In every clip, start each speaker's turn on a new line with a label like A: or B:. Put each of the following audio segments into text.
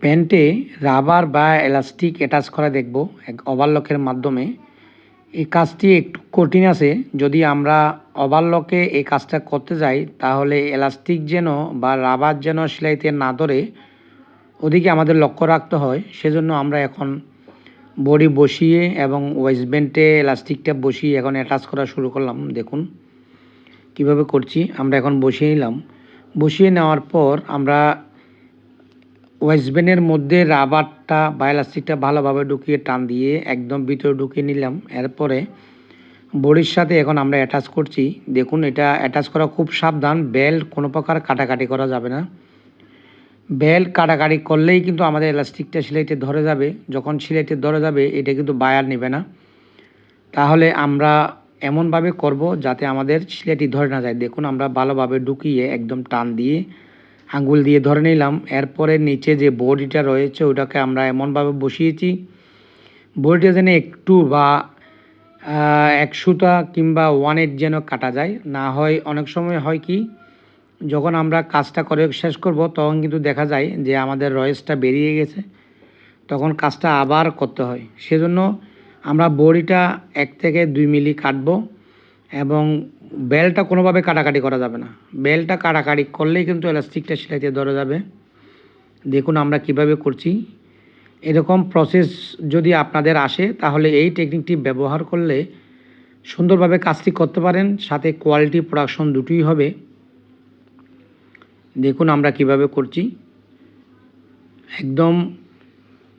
A: প্যান্টে রাবার বা elastic attach করা দেখব এক ওভারলকের মাধ্যমে। এই কাজটি একটু কঠিন আছে। যদি আমরা ওভারলকে এই কাজটা করতে যাই, তাহলে এলাস্টিক যেন বা রাবার যেন সেলাইতে না ধরে, ওদিকে আমাদের লক্ষ্য রাখতে হয়। সেজন্য আমরা এখন বডি বসিয়ে এবং ওয়েস্টব্যান্ডে এলাস্টিকটা বসিয়ে এখন অ্যাটাচ করা শুরু করলাম। দেখুন কীভাবে করছি। আমরা এখন বসিয়ে নিলাম। বসিয়ে নেওয়ার পর আমরা ওয়েস্টব্যান্ডের মধ্যে রাবারটা বা এলাস্টিকটা ভালোভাবে ঢুকিয়ে টান দিয়ে একদম ভিতরে ঢুকিয়ে নিলাম। এরপরে বডির সাথে এখন আমরা অ্যাটাচ করছি। দেখুন, এটা অ্যাটাচ করা খুব সাবধান। বেল্ট কোনো প্রকার কাটাকাটি করা যাবে না। বেল্ট কাটাকাটি করলেই কিন্তু আমাদের এলাস্টিকটা সিলাইতে ধরে যাবে। যখন সিলাইতে ধরে যাবে, এটা কিন্তু বায়ার নেবে না। তাহলে আমরা এমনভাবে করব যাতে আমাদের সিলাইটি ধরে না যায়। দেখুন, আমরা ভালোভাবে ঢুকিয়ে একদম টান দিয়ে আঙ্গুল দিয়ে ধরে নিলাম। এরপরে নিচে যে বডিটা রয়েছে, ওটাকে আমরা এমনভাবে বসিয়েছি। বডিটা যেন একটু বা এক সুতা কিংবা ওয়ানের যেন কাটা যায়। না হয় অনেক সময় হয় কি, যখন আমরা কাজটা করে শেষ করব, তখন কিন্তু দেখা যায় যে আমাদের রয়েসটা বেরিয়ে গেছে। তখন কাজটা আবার করতে হয়। সেজন্য আমরা বড়িটা এক থেকে দুই মিলি কাটবো এবং বেলটা কোনোভাবে কাটাকাটি করা যাবে না। বেলটা কাটাকাটি করলেই কিন্তু এলাস্টিকটা সেলাইতে ধরে যাবে। দেখুন আমরা কীভাবে করছি। এরকম প্রসেস যদি আপনাদের আসে, তাহলে এই টেকনিকটি ব্যবহার করলে সুন্দরভাবে কাজটি করতে পারেন, সাথে কোয়ালিটি প্রোডাকশন দুটোই হবে। দেখুন আমরা কীভাবে করছি। একদম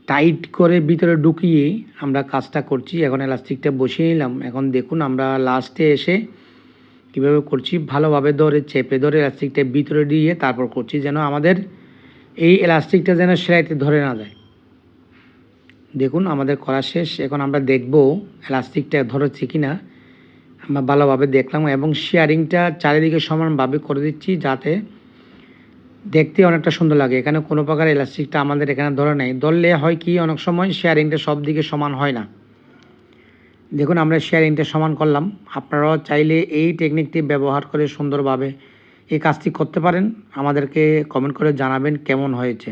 A: টাইট করে ভিতরে ঢুকিয়ে আমরা কাজটা করছি। এখন এলাস্টিকটা বসিয়ে নিলাম। এখন দেখুন আমরা লাস্টে এসে কীভাবে করছি? ভালোভাবে ধরে চেপে ধরে এলাস্টিকটা ভিতরে দিয়ে তারপর করছি যেন আমাদের এই এলাস্টিকটা যেন সেলাইতে ধরে না যায়। দেখুন, আমাদের করা শেষ। এখন আমরা দেখব এলাস্টিকটা ধরেছে কি না আমরা ভালোভাবে দেখলাম এবং শেয়ারিংটা চারিদিকে সমানভাবে করে দিচ্ছি যাতে দেখতে অনেকটা সুন্দর লাগে। এখানে কোনো প্রকার এলাস্টিকটা আমাদের এখানে ধরে নেই। ধরলে হয় কি, অনেক সময় শেয়ারিংটা সব দিকে সমান হয় না। দেখুন, আমরা শেয়ারিংটা সমান করলাম। আপনারাও চাইলে এই টেকনিকটি ব্যবহার করে সুন্দরভাবে এই কাজটি করতে পারেন। আমাদেরকে কমেন্ট করে জানাবেন কেমন হয়েছে।